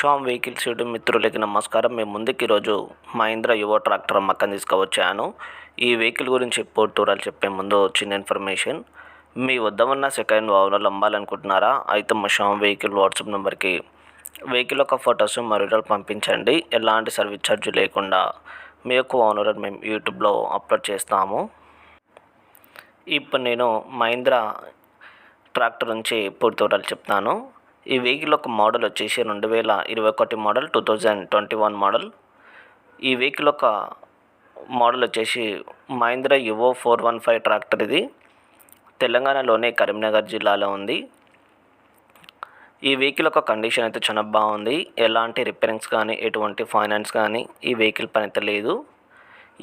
Shyam vehicles YouTube మిత్రులకి నమస్కారం. మేము ముందుకు ఈరోజు మహీంద్రా యువ ట్రాక్టర్ అమ్మకం తీసుకువచ్చాను. ఈ వెహికల్ గురించి పూర్తి చెప్పే ముందు చిన్న ఇన్ఫర్మేషన్. మీ వద్ద ఉన్న సెకండ్ ఓనర్లు అమ్మాలనుకుంటున్నారా? అయితే మా శ్యామ్ వెహికల్ వాట్సాప్ నెంబర్కి వెహికల్ యొక్క ఫొటోస్ మరియు పంపించండి. ఎలాంటి సర్వీస్ ఛార్జ్ లేకుండా మీ యొక్క ఓనర్ మేము యూట్యూబ్లో అప్లోడ్ చేస్తాము. ఇప్పుడు నేను మహీంద్రా ట్రాక్టర్ నుంచి పూర్తి వివరాలు చెప్తాను. ఈ వెహికల్ యొక్క మోడల్ వచ్చేసి రెండు వేల ఇరవై ఒకటి model two thousand twenty one model. ఈ వెహికల్ యొక్క మోడల్ వచ్చేసి Mahindra Yuvo four one five tractor ఇది. తెలంగాణలోనే కరీంనగర్ జిల్లాలో ఉంది. ఈ వెహికల్ యొక్క కండిషన్ అయితే చాలా బాగుంది. ఎలాంటి రిపేరింగ్స్ కానీ ఎటువంటి ఫైనాన్స్ కానీ ఈ వెహికల్ పని అయితే లేదు.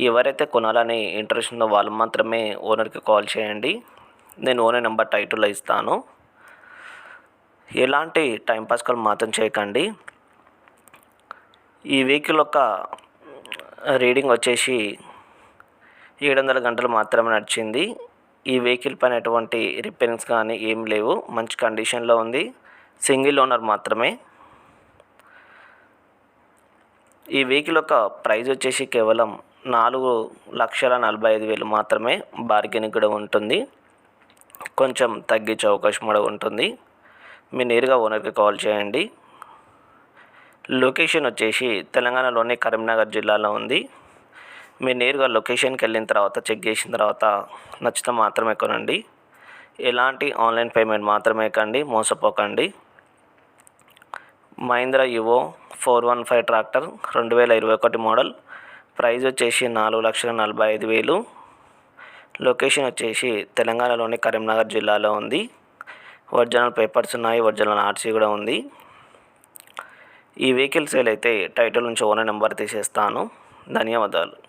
ఎవరైతే కొనాలని ఇంట్రెస్ట్ ఉందో వాళ్ళు మాత్రమే ఓనర్కి కాల్ చేయండి. నేను ఓనర్ నెంబర్ టైటిల్లో ఇస్తాను. ఎలాంటి టైంపాస్ కాల్ మాత్రం చేయకండి. ఈ వెహికల్ యొక్క రీడింగ్ వచ్చేసి ఏడు వందల గంటలు మాత్రమే నడిచింది. ఈ వెహికల్ పైన ఎటువంటి రిపేరింగ్స్ కానీ ఏం లేవు. మంచి కండిషన్లో ఉంది. సింగిల్ ఓనర్ మాత్రమే. ఈ వెహికల్ యొక్క ప్రైస్ వచ్చేసి కేవలం నాలుగు లక్షల నలభై ఐదు వేలు మాత్రమే బార్గెనింగ్ కూడా ఉంటుంది. కొంచెం తగ్గించే అవకాశం కూడా ఉంటుంది. మీరు నేరుగా ఓనర్కి కాల్ చేయండి. లొకేషన్ వచ్చేసి తెలంగాణలోని కరీంనగర్ జిల్లాలో ఉంది. మీరు నేరుగా లొకేషన్కి వెళ్ళిన తర్వాత చెక్ చేసిన తర్వాత నచ్చితే మాత్రమే కొనండి. ఎలాంటి ఆన్లైన్ పేమెంట్ మాత్రమే కండి మోసపోకండి. Mahindra Yuvo four one five tractor రెండు వేల ఇరవై ఒకటి మోడల్. ప్రైస్ వచ్చేసి నాలుగు లక్షల నలభై ఐదు వేలు. లొకేషన్ వచ్చేసి తెలంగాణలోని కరీంనగర్ జిల్లాలో ఉంది. ఒరిజినల్ పేపర్స్ ఉన్నాయి ఒరిజినల్ ఆర్సీ కూడా ఉంది. ఈ వెహికల్ సేల్ అయితే టైటిల్ నుంచి ఓనర్ నెంబర్ తీసేస్తాను. ధన్యవాదాలు.